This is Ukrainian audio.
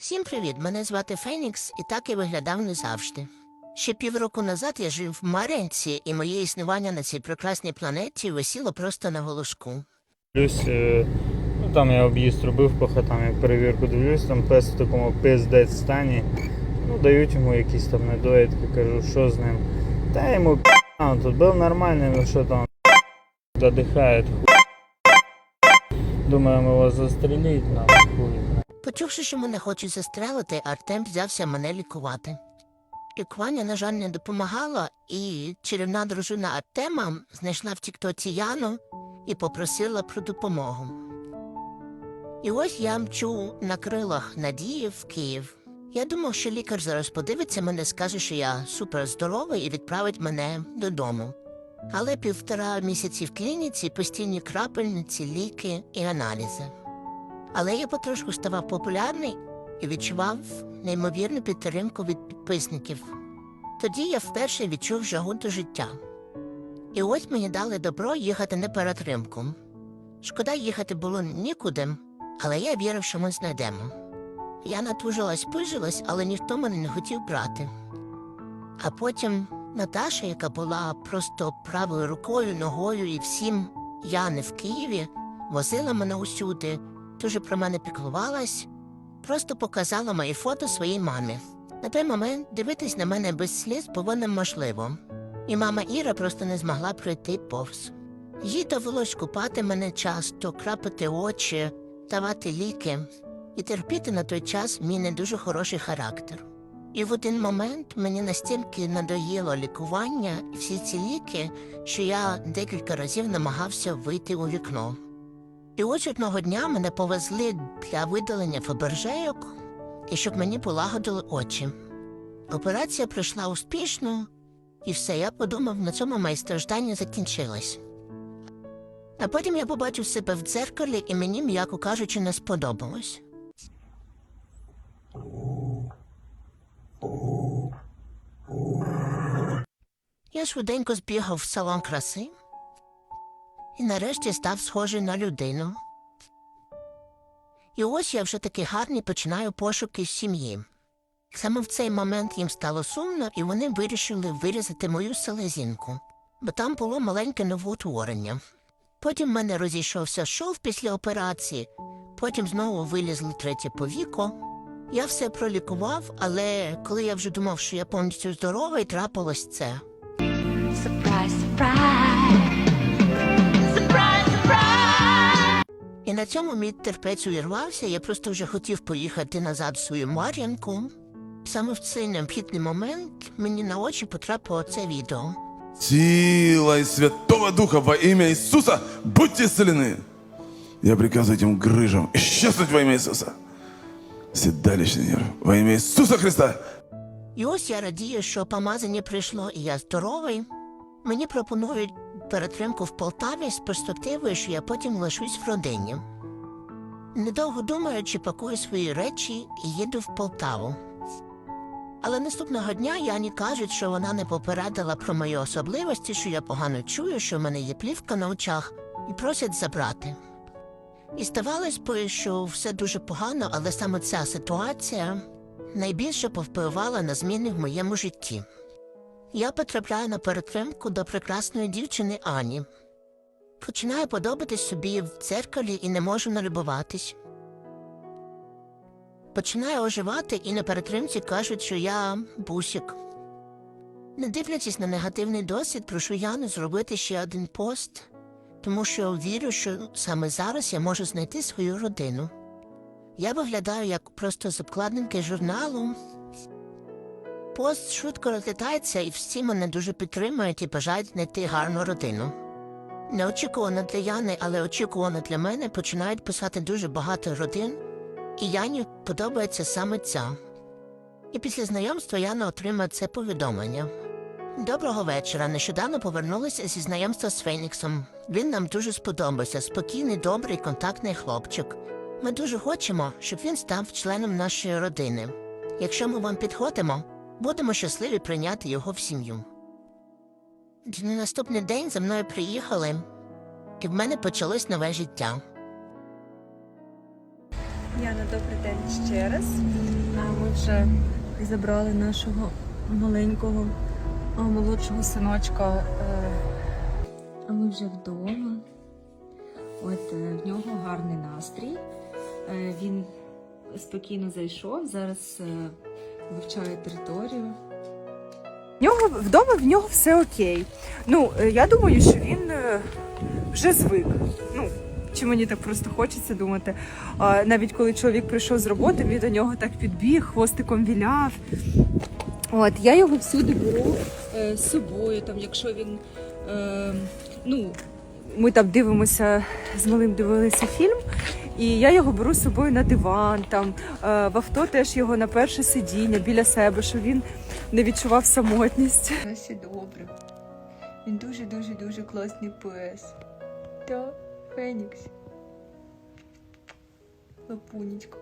Всім привіт! Мене звати Фенікс, і так я виглядав не завжди. Ще півроку назад я жив в Маренці, і моє існування на цій прекрасній планеті висіло просто на волошку. Дивлюсь, е, ну там я об'їзд робив по хатам, як перевірку дивлюсь, там пес в такому пиздець стані. Ну, дають йому якісь там недоїдки, кажу, що з ним. Та йому а, тут був нормальний, ну що там задихає. Думаємо його застріліть, нахуй. хуй. Почувши, що мене хочуть застрелити, Артем взявся мене лікувати. Лікування, на жаль, не допомагало, і чарівна дружина Артема знайшла в Тіктоці Яну і попросила про допомогу. І ось я мчу на крилах надії в Київ. Я думав, що лікар зараз подивиться мене, скаже, що я суперздоровий і відправить мене додому. Але півтора місяці в клініці постійні крапельниці, ліки і аналізи. Але я потрошку ставав популярний і відчував неймовірну підтримку від підписників. Тоді я вперше відчув жагу до життя. І ось мені дали добро їхати на перетримку. Шкода їхати було нікуди, але я вірив, що ми знайдемо. Я натужилась, пижилась, але ніхто мене не хотів брати. А потім Наташа, яка була просто правою рукою, ногою і всім я не в Києві, возила мене усюди, дуже про мене піклувалась, просто показала мої фото своїй мамі. На той момент дивитись на мене без сліз було неможливо, і мама Іра просто не змогла пройти повз. Їй довелось купати мене часто, крапати очі, давати ліки і терпіти на той час мій не дуже хороший характер. І в один момент мені настільки надоїло лікування і всі ці ліки, що я декілька разів намагався вийти у вікно. І ось одного дня мене повезли для видалення фабержейок і щоб мені полагодили очі. Операція пройшла успішно, і все, я подумав, на цьому моє страждання закінчилось. А потім я побачив себе в дзеркалі, і мені, м'яко кажучи, не сподобалось. Я швиденько збігав в салон краси і нарешті став схожий на людину. І ось я вже такий гарний починаю пошуки сім'ї. Саме в цей момент їм стало сумно, і вони вирішили вирізати мою селезінку, бо там було маленьке новоутворення. Потім в мене розійшовся шов після операції, потім знову вилізли третє повіко. Я все пролікував, але коли я вже думав, що я повністю здоровий, трапилось це. Surprise, surprise. на цьому мій терпець увірвався, я просто вже хотів поїхати назад в свою Мар'янку. Саме в цей необхідний момент мені на очі потрапило це відео. Силой Святого Духа во имя Иисуса будьте исцелены. Я приказываю этим грыжам исчезнуть во имя Иисуса. Седалищный нерв во имя Иисуса Христа. І ось я радію, що помазання прийшло і я здоровий. Мені пропонують перетримку в Полтаві з перспективою, що я потім лишусь в родині. Недовго думаючи, пакую свої речі і їду в Полтаву. Але наступного дня Яні кажуть, що вона не попередила про мої особливості, що я погано чую, що в мене є плівка на очах, і просять забрати. І здавалось би, що все дуже погано, але саме ця ситуація найбільше повпливала на зміни в моєму житті. Я потрапляю на перетримку до прекрасної дівчини Ані. Починаю подобатись собі в дзеркалі і не можу налюбуватись. Починаю оживати і на перетримці кажуть, що я бусик. Не дивлячись на негативний досвід, прошу Яну зробити ще один пост, тому що вірю, що саме зараз я можу знайти свою родину. Я виглядаю як просто з обкладинки журналу. Пост швидко розлітається, і всі мене дуже підтримують і бажають знайти гарну родину. Неочікувано для Яни, але очікувано для мене починають писати дуже багато родин, і Яні подобається саме ця. І після знайомства Яна отримає це повідомлення. Доброго вечора. Нещодавно повернулися зі знайомства з Феніксом. Він нам дуже сподобався. Спокійний, добрий, контактний хлопчик. Ми дуже хочемо, щоб він став членом нашої родини. Якщо ми вам підходимо, будемо щасливі прийняти його в сім'ю. На наступний день за мною приїхали, і в мене почалось нове життя. Яна, добрий день ще раз. Ми вже забрали нашого маленького молодшого синочка. е, А ми вже вдома. От е, в нього гарний настрій. Е, Він спокійно зайшов, зараз вивчає територію. В нього вдома в нього все окей. Ну, е, я думаю, що він е, вже звик. Ну, чи мені так просто хочеться думати. Навіть коли чоловік прийшов з роботи, він до нього так підбіг, хвостиком віляв. От, я його всюди беру е, з собою, там, якщо він. Е, ну, ми там дивимося з малим дивилися фільм, і я його беру з собою на диван, там, е, в авто теж його на перше сидіння біля себе, щоб він не відчував самотність. Все добре. Він дуже-дуже дуже класний пес. Та, Фенікс. Лапунечко.